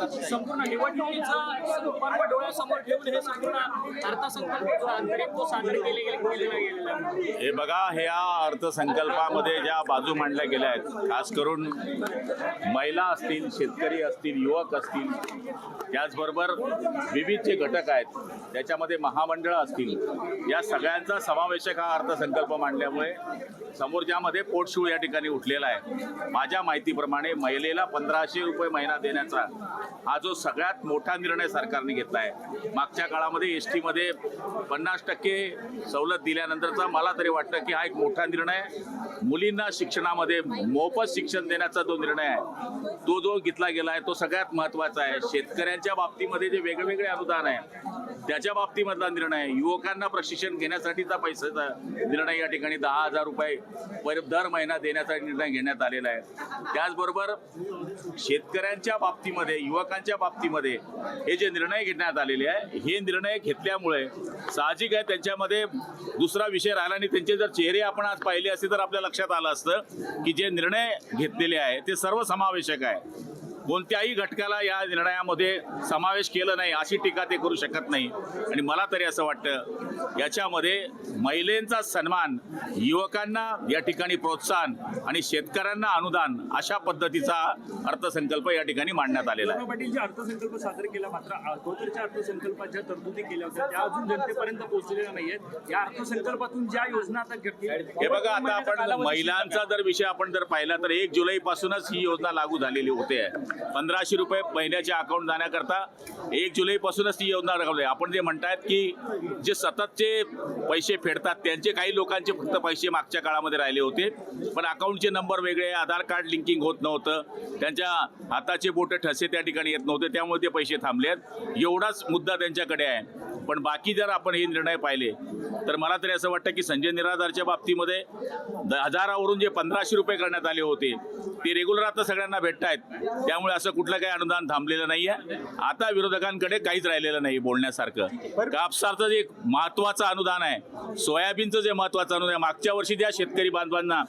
संपूर्ण निवडणुकीचा डोळ्यासमोर ठेवून हे संपूर्ण अर्थसंकल्प आंतरिक तो सादर केले गेलेला हे बघा ह्या अर्थसंकल्पामध्ये ज्या बाजू मांडल्या गेल्या आहेत खास करून महिला असतील शेतकरी असतील युवक असतील त्याचबरोबर विविध जे घटक आहेत त्याच्यामध्ये महामंडळं असतील या सगळ्यांचा समावेशक हा अर्थसंकल्प मांडल्यामुळे समोरच्यामध्ये पोटशूळ या ठिकाणी उठलेला आहे. माझ्या माहितीप्रमाणे महिलेला पंधराशे रुपये महिना देण्याचा हा जो सगळ्यात मोठा निर्णय सरकारने घेतला आहे मागच्या काळामध्ये एस टीमध्ये पन्नास टक्के सवलत दिल्यानंतरचा मला तरी वाटतं की हा एक मोठा निर्णय. मुलींना शिक्षणामध्ये मोफत शिक्षण देण्याचा जो निर्णय आहे तो जो घेतला गेला आहे तो सगळ्यात महत्त्वाचा आहे. शेतकऱ्यांच्या बाबतीमध्ये जे वेगवेगळे अनुदान आहे त्याच्या बाबतीमधला निर्णय युवकांना प्रशिक्षण घेण्यासाठीचा पैशाचा निर्णय या ठिकाणी दहा हजार रुपये पर दर महिना देण्याचा निर्णय घेण्यात आलेला आहे. त्याचबरोबर शेतकऱ्यांच्या बाबतीमध्ये युवकांच्या बाबतीमध्ये हे जे निर्णय घेण्यात आलेले आहे हे निर्णय घेतल्यामुळे साहजिक आहे त्यांच्यामध्ये दुसरा विषय राहिला आणि त्यांचे जर चेहरे आपण आज पाहिले असते तर आपल्या लक्षात आलं असतं की जे निर्णय घेतलेले आहे ते सर्व समावेशक आहे. कोणत्याही घटकाला या निर्णयामध्ये समावेश केलं नाही अशी टीका ते करू शकत नाही. आणि मला तरी असं वाटतं याच्यामध्ये महिलांचा सन्मान युवकांना या ठिकाणी प्रोत्साहन आणि शेतकऱ्यांना अनुदान अशा पद्धतीचा अर्थसंकल्प या ठिकाणी मांडण्यात आलेला आहे. पाटील जे अर्थसंकल्प सादर केला मात्र अगोदरच्या अर्थसंकल्पात ज्या तरतुदी केल्या होत्या त्या अजून जनतेपर्यंत पोहोचलेल्या नाहीयेत. या अर्थसंकल्पातून ज्या योजना आता हे बघा आता आपण महिलांचा जर विषय आपण जर पाहिला तर एक जुलै पासूनच ही योजना लागू झालेली होते. पंधराशे रुपये महिन्याच्या अकाउंट जाण्याकरता एक जुलै पासूनच ती योजना लागवली आपण जे म्हणतायत की जे सततचे पैसे फेडतात त्यांचे काही लोकांचे फक्त पैसे मागच्या काळामध्ये राहिले होते. पण अकाउंटचे नंबर वेगळे आधार कार्ड लिंकिंग होत नव्हतं. त्यांच्या हाताचे बोटे ठसे त्या ठिकाणी येत नव्हते. त्यामुळे ते पैसे थांबले आहेत एवढाच मुद्दा त्यांच्याकडे आहे. पण बाकी जर आपण हे निर्णय पाहिले तर मला तरी असं वाटतं की संजय निराधारच्या बाबतीमध्ये हजारावरून जे पंधराशे रुपये करण्यात आले होते ते रेग्युलर आता सगळ्यांना भेटत आहेत. त्यामुळे असं कुठलं काही अनुदान थांबलेलं नाही आहे. आता विरोधकांकडे काहीच राहिलेलं नाही बोलण्यासारखं. कापसाचं जे एक महत्त्वाचं अनुदान आहे सोयाबीनचं जे महत्त्वाचं अनुदान आहे मागच्या वर्षी ज्या शेतकरी बांधवांना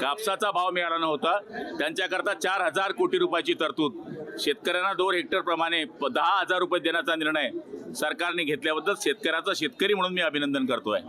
कापसाचा भाव मिळाला नव्हता त्यांच्याकरता चार हजार कोटी रुपयाची तरतूद. शेतकऱ्यांना दोन हेक्टर प्रमाणे प- दहा हजार रुपये देण्याचा निर्णय सरकारने घेतल्याबद्दल शेतकऱ्याचा शेतकरी म्हणून मी अभिनंदन करतोय.